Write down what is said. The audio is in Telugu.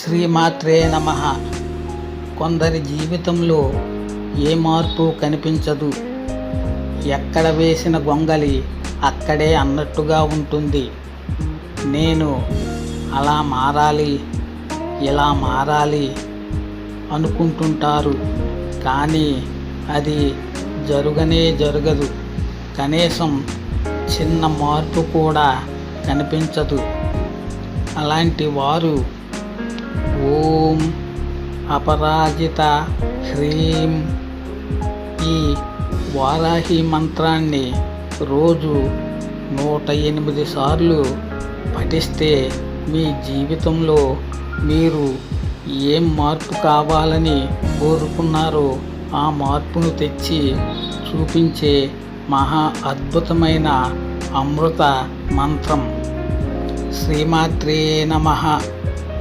శ్రీమాత్రే నమ. కొందరి జీవితంలో ఏ మార్పు కనిపించదు. ఎక్కడ వేసిన గొంగలి అక్కడే అన్నట్టుగా ఉంటుంది. నేను అలా మారాలి ఇలా మారాలి అనుకుంటుంటారు. కానీ అది జరుగనే జరగదు. కనీసం చిన్న మార్పు కూడా కనిపించదు. అలాంటి వారు ఓం అపరాజిత హ్రీం. ఈ వారాహి మంత్రాన్ని రోజు నూట ఎనిమిది సార్లు పఠిస్తే మీ జీవితంలో మీరు ఏం మార్పు కావాలని కోరుకున్నారో ఆ మార్పును తెచ్చి చూపించే మహా అద్భుతమైన అమృత మంత్రం. శ్రీమాత్రే నమః.